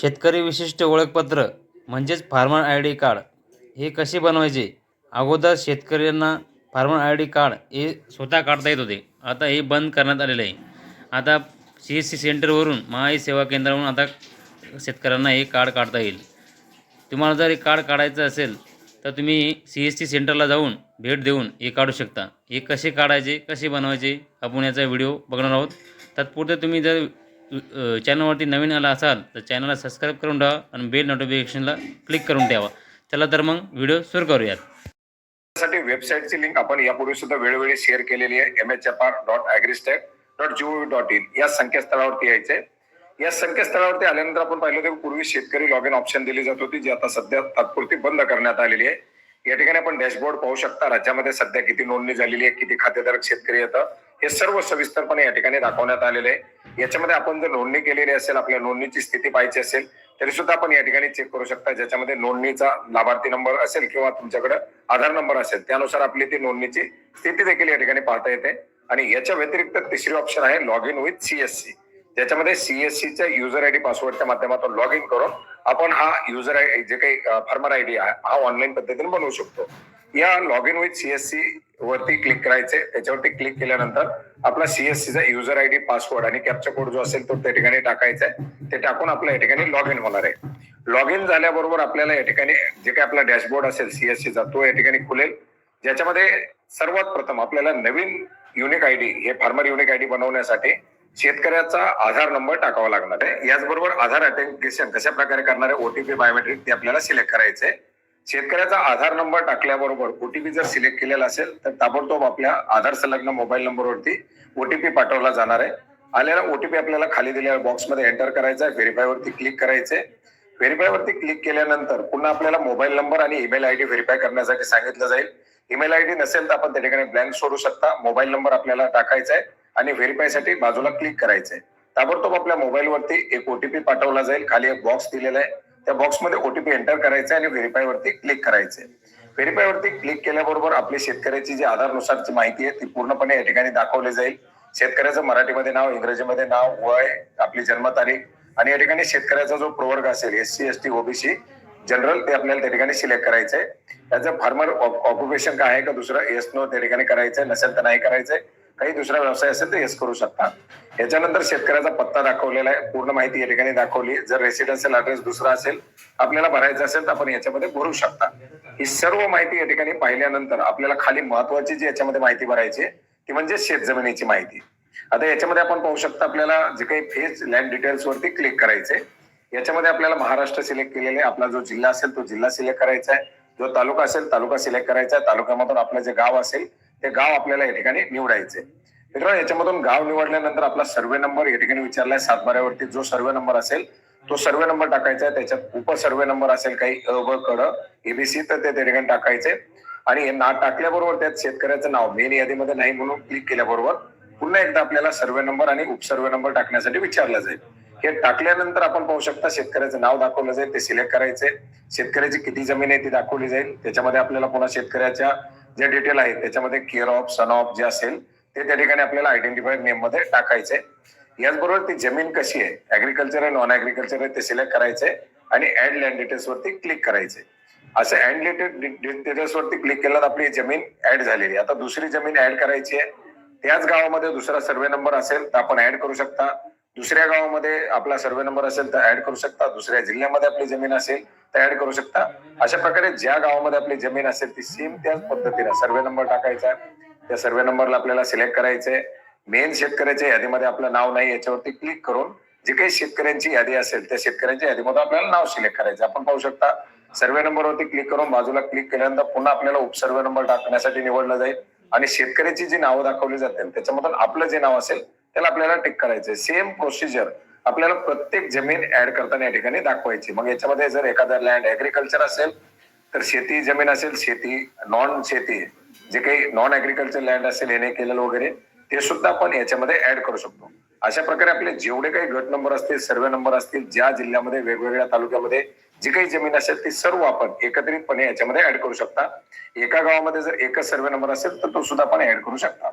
शेतकरी विशिष्ट ओळखपत्र म्हणजेच फार्मर आय डी कार्ड हे कसे बनवायचे? अगोदर शेतकऱ्यांना फार्मर आय डी कार्ड हे स्वतः काढता येत होते. आता हे बंद करण्यात आलेलं आहे. आता सी एस सी सेंटरवरून महाई सेवा केंद्रावरून आता शेतकऱ्यांना हे कार्ड काढता येईल. तुम्हाला जर हे कार्ड काढायचं असेल तर तुम्ही सी एस टी सेंटरला जाऊन भेट देऊन हे काढू शकता. हे कसे काढायचे कसे बनवायचे आपण याचा व्हिडिओ बघणार आहोत. तात्पुरते तुम्ही जर चॅनलवरती नवीन आला असाल तर चॅनलला सबस्क्राईब करून ठेवा आणि बेल नोटिफिकेशनला क्लिक करून ठेवा. चला तर मग व्हिडिओ सुरू करूयात. साठी वेबसाईटची लिंक आपण यापूर्वी सुद्धा वेळोवेळी शेअर केलेली आहे M H F R dot agristack dot gov dot in या संकेतस्थळावरती यायचंय. या संकेतस्थळावरती आल्यानंतर आपण पाहिलं होतं पूर्वी शेतकरी लॉग इन ऑप्शन दिली जात होती जी आता सध्या तात्पुरती बंद करण्यात आलेली आहे. या ठिकाणी आपण डॅशबोर्ड पाहू शकता. राज्यामध्ये सध्या किती नोंदणी झालेली आहे किती खातेधारक शेतकरी येतात हे सर्व सविस्तरपणे या ठिकाणी दाखवण्यात आलेले आहे. याच्यामध्ये आपण जर नोंदणी केलेली असेल आपल्या नोंदणीची स्थिती पाहायची असेल तरी सुद्धा आपण या ठिकाणी चेक करू शकता. ज्याच्यामध्ये नोंदणीचा लाभार्थी नंबर असेल किंवा तुमच्याकडे आधार नंबर असेल त्यानुसार आपली ती नोंदणीची स्थिती देखील या ठिकाणी पाहता येते. आणि याच्या व्यतिरिक्त तिसरी ऑप्शन आहे लॉग इन विथ सीएससी ज्याच्यामध्ये सीएससी च्या युजर आयडी पासवर्डच्या माध्यमातून लॉग इन करून आपण हा युजर आय जे काही फार्मर आयडी आहे हा ऑनलाईन पद्धतीने बनवू शकतो. या लॉग इन विथ सीएससी वरती क्लिक करायचे. त्याच्यावरती क्लिक केल्यानंतर आपला सीएससीचा युजर आयडी पासवर्ड आणि कॅप्चा कोड जो असेल तो त्या ठिकाणी टाकायचा आहे. ते टाकून आपल्या या ठिकाणी लॉग इन होणार आहे. लॉग इन झाल्याबरोबर आपल्याला या ठिकाणी जे काही आपला डॅशबोर्ड असेल सीएससीचा तो या ठिकाणी खुलेल. ज्याच्यामध्ये सर्वात प्रथम आपल्याला नवीन युनिक आयडी हे फार्मर युनिक आयडी बनवण्यासाठी शेतकऱ्याचा आधार नंबर टाकावा लागणार आहे. याचबरोबर आधार अटेंटिकेशन कशा प्रकारे करणारे ओटीपी बायोमेट्रिक ते आपल्याला सिलेक्ट करायचे आहे. शेतकऱ्याचा आधार नंबर टाकल्याबरोबर ओटीपी जर सिलेक्ट केलेला असेल तर ताबडतोब आपल्या आधार संलग्न मोबाईल नंबरवरती ओटीपी पाठवला जाणार आहे. आलेला ओटीपी आपल्याला खाली दिलेल्या बॉक्समध्ये एंटर करायचा आहे. व्हेरीफाय वरती क्लिक करायचे. व्हेरीफाय वरती क्लिक केल्यानंतर पुन्हा आपल्याला मोबाईल नंबर आणि ईमेल आयडी व्हेरीफाय करण्यासाठी सांगितलं जाईल. ईमेल आयडी नसेल तर आपण त्या ठिकाणी ब्लँक सोडू शकता. मोबाईल नंबर आपल्याला टाकायचा आहे आणि व्हेरीफायसाठी बाजूला क्लिक करायचं आहे. ताबडतोब आपल्या मोबाईलवरती एक ओटीपी पाठवला जाईल. खाली एक बॉक्स दिलेला आहे. त्या बॉक्समध्ये ओटीपी एंटर करायचा आणि व्हेरीफाय वरती क्लिक करायचे व्हेरीफाय वरती क्लिक केल्याबरोबर आपली शेतकऱ्याची जी आधार नुसारची माहिती आहे ती पूर्णपणे या ठिकाणी दाखवली जाईल. शेतकऱ्याचं मराठीमध्ये नाव इंग्रजीमध्ये नाव वय आपली जन्मतारीख आणि या ठिकाणी शेतकऱ्याचा जो प्रवर्ग असेल S C S T OBC general ते आपल्याला त्या ठिकाणी सिलेक्ट करायचंय. त्याचं फार्मर ऑक्युपेशन काय आहे का दुसरं? येस नो त्या ठिकाणी करायचंय. नसेल तर नाही करायचंय. काही दुसरा व्यवसाय असेल तर येस करू शकता. याच्यानंतर शेतकऱ्याचा पत्ता दाखवलेला आहे. पूर्ण माहिती या ठिकाणी दाखवली जर रेसिडेन्शियल ऍड्रेस दुसरा असेल आपल्याला भरायचा असेल तर आपण याच्यामध्ये भरू शकता. ही सर्व माहिती या ठिकाणी पाहिल्यानंतर आपल्याला खाली महत्वाची जी याच्यामध्ये माहिती भरायची आहे, ती म्हणजे शेत जमिनीची माहिती. आता याच्यामध्ये आपण पाहू शकता आपल्याला जे काही फेज लँड डिटेल्स वरती क्लिक करायचे याच्यामध्ये आपल्याला महाराष्ट्र सिलेक्ट केलेले आपला जो जिल्हा असेल तो जिल्हा सिलेक्ट करायचा आहे. जो तालुका असेल तालुका सिलेक्ट करायचा आहे. तालुक्यामधून आपलं जे गाव असेल ते गाव आपल्याला या ठिकाणी निवडायचे. मित्रांनो याच्यामधून गाव निवडल्यानंतर आपला सर्वे नंबर या ठिकाणी विचारलाय. सातबाऱ्यावरती जो सर्वे नंबर असेल तो सर्वे नंबर टाकायचा आहे. त्याच्यात उप सर्वे नंबर असेल काही अ व कड एबीसी तर ते त्या ठिकाणी टाकायचे. आणि हे ना टाकल्याबरोबर त्यात शेतकऱ्याचं नाव मेन यादीमध्ये नाही म्हणून क्लिक केल्याबरोबर पुन्हा एकदा आपल्याला सर्वे नंबर आणि उपसर्वे नंबर टाकण्यासाठी विचारलं जाईल. हे टाकल्यानंतर आपण पाहू शकता शेतकऱ्याचं नाव दाखवलं जाईल ते सिलेक्ट करायचे. शेतकऱ्याची किती जमीन आहे ती दाखवली जाईल. त्याच्यामध्ये आपल्याला पुन्हा शेतकऱ्याच्या जे डिटेल आहेत त्याच्यामध्ये केअर ऑफ सन ऑफ जे असेल ते त्या ठिकाणी आपल्याला आयडेंटिफाईड नेममध्ये टाकायचे. याचबरोबर ती जमीन कशी आहे ऍग्रिकल्चर आहे नॉन ऍग्रिकल्चर आहे ते सिलेक्ट करायचे आणि ऍड लँड डिटेल्स वरती क्लिक करायचे. असं ऍड डिटेल्स वरती क्लिक केलं तर आपली जमीन ऍड झालेली आहे. आता दुसरी जमीन ऍड करायची आहे. त्याच गावामध्ये दुसरा सर्वे नंबर असेल तर आपण ऍड करू शकता. दुसऱ्या गावामध्ये आपला सर्वे नंबर असेल तर ऍड करू शकता. दुसऱ्या जिल्ह्यामध्ये आपली जमीन असेल तर ऍड करू शकता. अशा प्रकारे ज्या गावामध्ये आपली जमीन असेल ती सेम त्याच पद्धतीने सर्वे नंबर टाकायचा. त्या सर्वे नंबरला आपल्याला सिलेक्ट करायचंय मेन शेतकऱ्याच्या यादीमध्ये आपलं नाव नाही याच्यावरती क्लिक करून जे काही शेतकऱ्यांची यादी असेल त्या शेतकऱ्यांच्या यादीमध्ये आपल्याला नाव सिलेक्ट करायचं. आपण पाहू शकता सर्वे नंबरवरती क्लिक करून बाजूला क्लिक केल्यानंतर पुन्हा आपल्याला उपसर्वे नंबर टाकण्यासाठी निवडला जाईल. आणि शेतकऱ्याची जी नावं दाखवली जातील त्याच्यामधून आपलं जे नाव असेल त्याला आपल्याला टिक करायचंय. सेम प्रोसिजर आपल्याला प्रत्येक जमीन ऍड करताना या ठिकाणी दाखवायची. मग याच्यामध्ये जर एखादा लँड ऍग्रिकल्चर असेल तर शेती जमीन असेल शेती नॉन शेती जे काही नॉन ऍग्रिकल्चर लँड असेल हे केलेलं वगैरे ते सुद्धा आपण याच्यामध्ये ऍड करू शकतो. अशा प्रकारे आपले जेवढे काही गट नंबर असतील सर्वे नंबर असतील ज्या जिल्ह्यामध्ये वेगवेगळ्या तालुक्यामध्ये जी काही जमीन असेल ती सर्व आपण एकत्रितपणे याच्यामध्ये ऍड करू शकता. एका गावामध्ये जर एकच सर्वे नंबर असेल तर तो सुद्धा आपण ऍड करू शकता.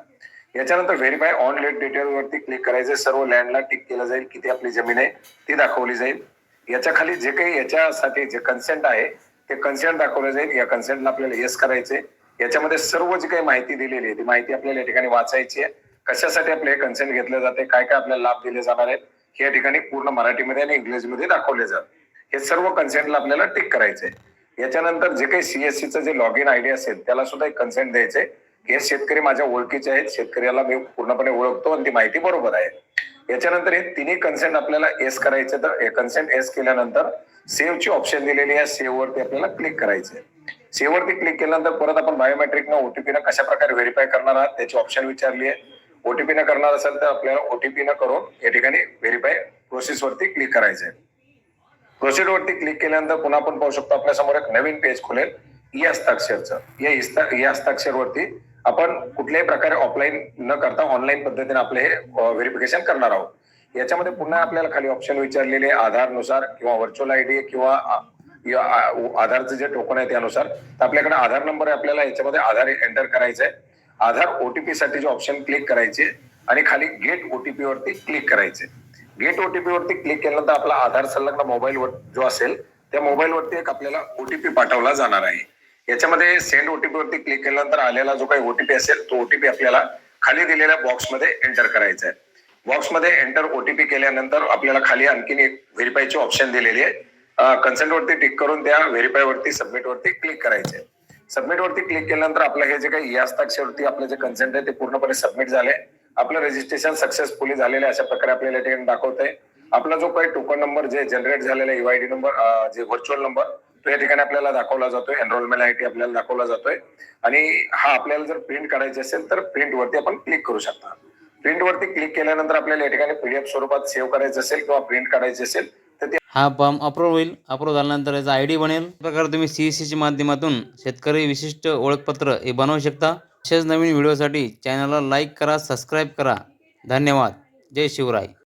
याच्यानंतर व्हेरीफाय ऑन लेट डिटेल वरती क्लिक करायचे. सर्व लँडला टिक केलं जाईल. किती आपली जमीन आहे ती दाखवली जाईल. याच्या खाली जे काही याच्यासाठी जे कन्सेंट आहे ते कन्सेंट दाखवलं जाईल. या कन्सेंटला आपल्याला येस करायचे याच्यामध्ये सर्व जी काही माहिती दिलेली आहे ती माहिती आपल्याला या ठिकाणी वाचायची आहे. कशासाठी आपले हे कन्सेंट घेतलं जाते काय काय आपल्याला लाभ दिले जाणार आहेत हे या ठिकाणी पूर्ण मराठीमध्ये आणि इंग्लिशमध्ये दाखवले जात हे सर्व कन्सेंटला आपल्याला टिक करायचे याच्यानंतर जे काही सीएससीचं जे लॉग इन आयडी असेल त्याला सुद्धा एक कन्सेंट द्यायचे हे शेतकरी माझ्या ओळखीचे आहेत. शेतकऱ्याला मी पूर्णपणे ओळखतो आणि ती माहिती बरोबर आहे. याच्यानंतर हे तिन्ही कन्सेंट आपल्याला एस करायचे तर कन्सेंट एस केल्यानंतर सेव्हची ऑप्शन दिलेली आहे. सेव्ह वरती आपल्याला क्लिक करायचे सेव्ह वरती क्लिक केल्यानंतर परत आपण बायोमेट्रिक न ओटीपी न कशा प्रकारे व्हेरीफाय करणार आहात त्याची ऑप्शन विचारली आहे ओटीपी न करणार असेल तर आपल्याला ओटीपी न करून या ठिकाणी व्हेरीफाय प्रोसेस वरती क्लिक करायचे प्रोसेस वरती क्लिक केल्यानंतर पुन्हा आपण पाहू शकतो आपल्यासमोर एक नवीन पेज खुलेल. ई हस्ताक्षरचं. E या e हस्ताक्षर वरती आपण कुठल्याही प्रकारे ऑफलाईन न करता ऑनलाईन पद्धतीने आपले हे व्हेरिफिकेशन करणार आहोत. याच्यामध्ये पुन्हा आपल्याला खाली ऑप्शन विचारलेले आधार आधारनुसार किंवा व्हर्च्युअल आयडी किंवा आधारचं जे टोकन आहे त्यानुसार तर आपल्याकडे आधार नंबर आहे आपल्याला याच्यामध्ये आधार एंटर करायचा आहे आधार ओटीपी साठी जे ऑप्शन क्लिक करायचे आणि खाली गेट ओटीपी वरती क्लिक करायचे. गेट ओटीपी वरती क्लिक केल्यानंतर आपला आधार संलग्न मोबाईल वर जो असेल त्या मोबाईल वरती एक आपल्याला ओटीपी पाठवला जाणार आहे. याच्यामध्ये सेंड ओटीपी वरती क्लिक केल्यानंतर आलेला जो काही ओटीपी असेल तो ओटीपी आपल्याला खाली दिलेल्या बॉक्समध्ये एंटर करायचा आहे बॉक्समध्ये एंटर ओटीपी केल्यानंतर आपल्याला खाली आणखीन एक व्हेरीफायची ऑप्शन दिलेली आहे. कन्सेंट वरती टिक करून त्या व्हेरीफाय वरती सबमिट वरती क्लिक करायचे सबमिट वरती क्लिक केल्यानंतर आपलं हे जे काही यास्ताक्षरवरती आपलं जे कन्सेंट आहे ते पूर्णपणे सबमिट झाले आपलं रजिस्ट्रेशन सक्सेसफुली झालेलं आहे अशा प्रकारे आपल्याला या ठिकाणी दाखवतंय. आपला जो काही टोकन नंबर जे जनरेट झालेला युआयडी नंबर जे व्हर्च्युअल नंबर तो या ठिकाणी आपल्याला दाखवला जातोय. एनरोलमेंट आय टी आपल्याला दाखवला जातोय. आणि हा आपल्याला जर प्रिंट काढायची असेल तर प्रिंट वरती आपण क्लिक करू शकता. प्रिंट वरती क्लिक केल्यानंतर आपल्याला या ठिकाणी पीडीएफ स्वरूपात सेव्ह करायचं असेल किंवा प्रिंट काढायची असेल तर ते हा फॉर्म अप्रूव्ह होईल. अप्रूव्ह झाल्यानंतर याचा आय डी बनेल. प्रकारे तुम्ही सी सीच्या माध्यमातून शेतकरी विशिष्ट ओळखपत्र हे बनवू शकता. तसेच नवीन व्हिडिओसाठी चॅनलला लाईक करा सबस्क्राईब करा. धन्यवाद. जय शिवराय.